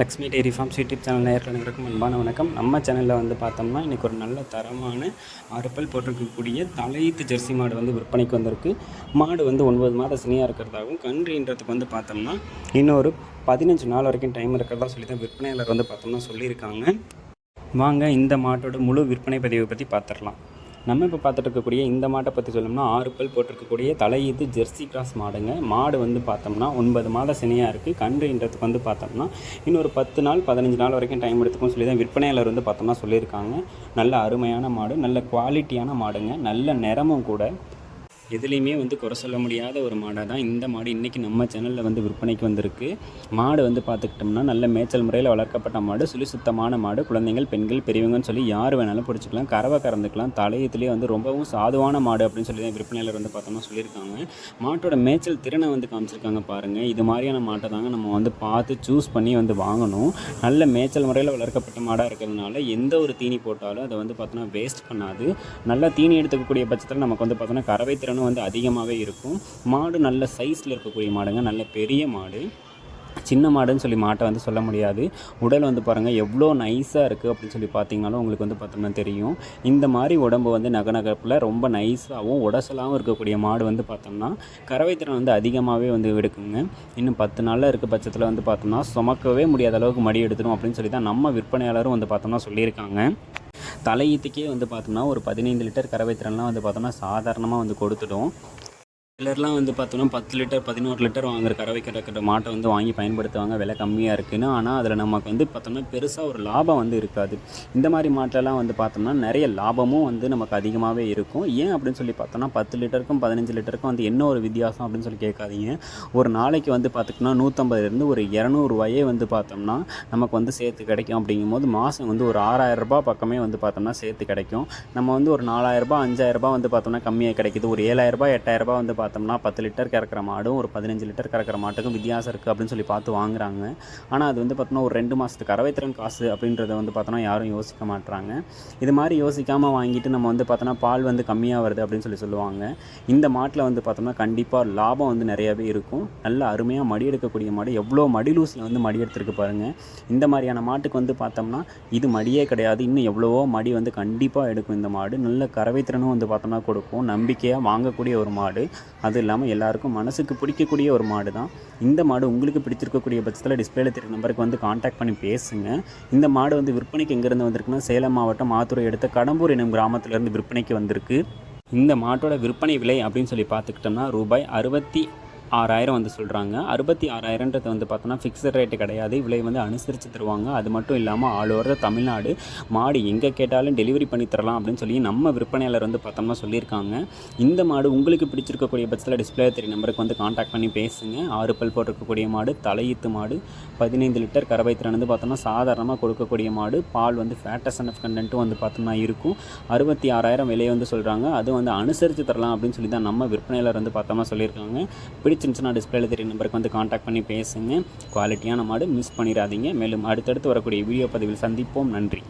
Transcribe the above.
Lakshmi dairy farms YouTube channel நேரில் அனைவருக்கும் அன்பான வணக்கம். நம்ம சேனலில் வந்து பார்த்தோம்னா இன்றைக்கி ஒரு நல்ல தரமான அறுப்பல் போட்டிருக்கக்கூடிய தலையீத்து ஜெர்சி மாடு வந்து விற்பனைக்கு வந்திருக்கு. மாடு வந்து ஒன்பது மாத சினியாக இருக்கிறதாகவும் கன்றுன்றதுக்கு வந்து பார்த்தோம்னா இன்னொரு பதினஞ்சு நாள் வரைக்கும் டைம் இருக்கிறதா சொல்லி தான் விற்பனையாளர் வந்து பார்த்தோம்னா சொல்லியிருக்காங்க. வாங்க இந்த மாட்டோட முழு விற்பனை பதிவை பற்றி பார்த்துடலாம். நம்ம இப்போ பார்த்துட்டு இருக்கக்கூடிய இந்த மாட்டை பற்றி சொல்லணும்னா ஆறு பல் போட்டிருக்கக்கூடிய தலையீத்து ஜெர்சி கிராஸ் மாடுங்க. மாடு வந்து பார்த்தோம்னா ஒன்பது மாத சினையாக இருக்குது கன்றுன்றதுக்கு வந்து பார்த்தோம்னா இன்னொரு பத்து நாள் பதினஞ்சு நாள் வரைக்கும் டைம் எடுத்துக்கும் சொல்லி தான் விற்பனையாளர் வந்து பார்த்தோம்னா சொல்லியிருக்காங்க. நல்ல அருமையான மாடு நல்ல குவாலிட்டியான மாடுங்க. நல்ல நிறமும் கூட. எதுலேயுமே வந்து குறை சொல்ல முடியாத ஒரு மாடாக தான் இந்த மாடு இன்றைக்கி நம்ம சேனலில் வந்து விற்பனைக்கு வந்திருக்கு. மாடு வந்து பார்த்துக்கிட்டோம்னா நல்ல மேய்ச்சல் முறையில் வளர்க்கப்பட்ட மாடு சுழி சுத்தமான மாடு குழந்தைகள் பெண்கள் பெரியவங்கன்னு சொல்லி யார் வேணாலும் பிடிச்சிக்கலாம் கறவை கறந்துக்கலாம் தலையத்துலேயே வந்து ரொம்பவும் சாதுவான மாடு அப்படின்னு சொல்லி தான் விற்பனையில் வந்து பார்த்தோம்னா சொல்லியிருக்காங்க. மாட்டோட மேய்ச்சல் திறனை வந்து காமிச்சிருக்காங்க பாருங்கள் இது மாதிரியான மாட்டை தாங்க நம்ம வந்து பார்த்து சூஸ் பண்ணி வந்து வாங்கணும். நல்ல மேய்ச்சல் முறையில் வளர்க்கப்பட்ட மாடாக இருக்கிறதுனால எந்த ஒரு தீனி போட்டாலும் அதை வந்து பார்த்தோன்னா வேஸ்ட் பண்ணாது. நல்லா தீனி எடுத்துக்கக்கூடிய பட்சத்தில் நமக்கு வந்து பார்த்தோன்னா கறவை திறனும் வந்து அதிகமாகவே இருக்கும். மாடு நல்ல சைஸில் இருக்கக்கூடிய மாடுங்க. நல்ல பெரிய மாடு. சின்ன மாடுன்னு சொல்லி மாட்டை வந்து சொல்ல முடியாது. உடல் வந்து பாருங்கள் எவ்வளோ நைஸாக இருக்குது அப்படின்னு சொல்லி பார்த்தீங்கனாலும் உங்களுக்கு வந்து பார்த்தோம்னா தெரியும். இந்த மாதிரி உடம்பு வந்து நகநகப்பில் ரொம்ப நைஸாகவும் உடசலாகவும் இருக்கக்கூடிய மாடு வந்து பார்த்தோம்னா கறவை திறன் வந்து அதிகமாகவே வந்து எடுக்குங்க. இன்னும் பத்து நாளில் இருக்க பட்சத்தில் வந்து பார்த்தோம்னா சுமக்கவே முடியாத அளவுக்கு மடி எடுத்துடும் அப்படின்னு சொல்லி தான் நம்ம விற்பனையாளரும் வந்து பார்த்தோம்னா சொல்லியிருக்காங்க. தலையீத்துக்கே வந்து பார்த்தோம்னா ஒரு பதினைந்து லிட்டர் கறவை திறன்லாம் வந்து பார்த்தோம்னா சாதாரணமாக வந்து கொடுத்துடும். சிலர்லாம் வந்து பார்த்தோம்னா பத்து லிட்டர் பதினோரு லிட்டர் வாங்குற கறவை கிடக்கிற மாட்டை வந்து வாங்கி பயன்படுத்துவாங்க. விலை கம்மியாக இருக்குன்னு. ஆனால் அதில் நமக்கு வந்து பார்த்தோம்னா பெருசாக ஒரு லாபம் வந்து இருக்காது. இந்த மாதிரி மாட்டெல்லாம் வந்து பார்த்தோம்னா நிறைய லாபமும் வந்து நமக்கு அதிகமாகவே இருக்கும். ஏன் அப்படின்னு சொல்லி பார்த்தோம்னா பத்து லிட்டருக்கும் பதினஞ்சு லிட்டருக்கும் வந்து என்ன ஒரு வித்தியாசம் அப்படின்னு சொல்லி கேட்காதீங்க. ஒரு நாளைக்கு வந்து பார்த்துக்கிட்டோம்னா நூற்றம்பதுலேருந்து ஒரு இரநூறுவாயே வந்து பார்த்தோம்னா நமக்கு வந்து சேர்த்து கிடைக்கும். அப்படிங்கும்போது மாதம் வந்து ஒரு ஆறாயிரரூபா பக்கமே வந்து பார்த்தோம்னா சேர்த்து கிடைக்கும். நம்ம வந்து ஒரு நாலாயிரரூபா அஞ்சாயிரரூபா வந்து பார்த்தோம்னா கம்மியாக கிடைக்குது. ஒரு ஏழாயிரரூபா எட்டாயிரரூபா வந்து பார்த்தோம்னா பத்து லிட்டர் கறக்கிற மாடும் ஒரு பதினஞ்சு லிட்டர் கறக்கிற மாட்டுக்கும் வித்தியாசம் இருக்குது அப்படின்னு சொல்லி பார்த்து வாங்குறாங்க. ஆனால் அது வந்து பார்த்தோம்னா ஒரு ரெண்டு மாதத்துக்கு கறவைத்திறன் காசு அப்படின்றத வந்து பார்த்தோம்னா யாரும் யோசிக்க மாட்டுறாங்க இது மாதிரி யோசிக்காமல் வாங்கிட்டு நம்ம வந்து பார்த்தோம்னா பால் வந்து கம்மியாக வருது அப்படின்னு சொல்லி சொல்லுவாங்க. இந்த மாட்டில் வந்து பார்த்தோம்னா கண்டிப்பாக லாபம் வந்து நிறையவே இருக்கும். நல்ல அருமையாக மடி எடுக்கக்கூடிய மாடு. எவ்வளோ மடி லூஸில் வந்து மடி எடுத்துருக்கு பாருங்கள் இந்த மாதிரியான மாட்டுக்கு வந்து பார்த்தோம்னா இது மடியே கிடையாது. இன்னும் எவ்வளவோ மடி வந்து கண்டிப்பாக எடுக்கும் இந்த மாடு. நல்ல கறவைத்திறனும் வந்து பார்த்தோம்னா கொடுக்கும். நம்பிக்கையாக வாங்கக்கூடிய ஒரு மாடு. அது இல்லாமல் எல்லாருக்கும் மனசுக்கு பிடிக்கக்கூடிய ஒரு மாடு தான் இந்த மாடு உங்களுக்கு பிடிச்சிருக்கக்கூடிய பட்சத்தில் டிஸ்பிளேல தெரிய நம்பருக்கு வந்து காண்டாக்ட் பண்ணி பேசுங்க. இந்த மாடு வந்து விற்பனைக்கு எங்கேருந்து வந்திருக்குன்னா சேலம் மாவட்டம் மாத்தூரை எடுத்த கடம்பூர் எனும் கிராமத்திலேருந்து விற்பனைக்கு வந்திருக்கு. இந்த மாட்டோட விற்பனை விலை அப்படின்னு சொல்லி பார்த்துக்கிட்டோம்னா ரூபாய் அறுபத்தி ஆறாயிரம் வந்து சொல்கிறாங்க அறுபத்தி ஆறாயிரன்றது வந்து பார்த்தோன்னா ஃபிக்ஸட் ரேட்டு கிடையாது. விலை வந்து அனுசரித்து தருவாங்க. அது மட்டும் இல்லாமல் ஆல் ஓவர் தமிழ்நாடு மாடு எங்கே கேட்டாலும் டெலிவரி பண்ணி தரலாம் அப்படின்னு சொல்லி நம்ம விற்பனையாளர் வந்து பார்த்தோம்னா சொல்லியிருக்காங்க. இந்த மாடு உங்களுக்கு பிடிச்சிருக்கக்கூடிய பட்சத்தில் டிஸ்பிளே தெரிய நம்பருக்கு வந்து காண்டாக்ட் பண்ணி பேசுங்க. ஆறு பல் போட்டிருக்கக்கூடிய மாடு தலையீத்து மாடு பதினைந்து லிட்டர் கறவை திறன் வந்து பார்த்தோம்னா சாதாரணமாக கொடுக்கக்கூடிய மாடு. பால் வந்து ஃபேட்டஸ் அண்ட் கண்டென்ட்டும் வந்து பார்த்தோம்னா இருக்கும். அறுபத்தி ஆறாயிரம் விலையை வந்து சொல்கிறாங்க அது வந்து அனுசரித்து தரலாம் அப்படின்னு சொல்லி தான் நம்ம விற்பனையாளர் வந்து பார்த்தோம்னா சொல்லியிருக்காங்க. பிடிச்சிருந்துச்சுன்னா டிஸ்பிளேல தெரிய நம்பருக்கு வந்து காண்டாக்ட் பண்ணி பேசுங்க. குவாலிட்டியான மாடு மிஸ் பண்ணிடாதீங்க மேலும் அடுத்தடுத்து வரக்கூடிய வீடியோ பதிவில் சந்திப்போம். நன்றி.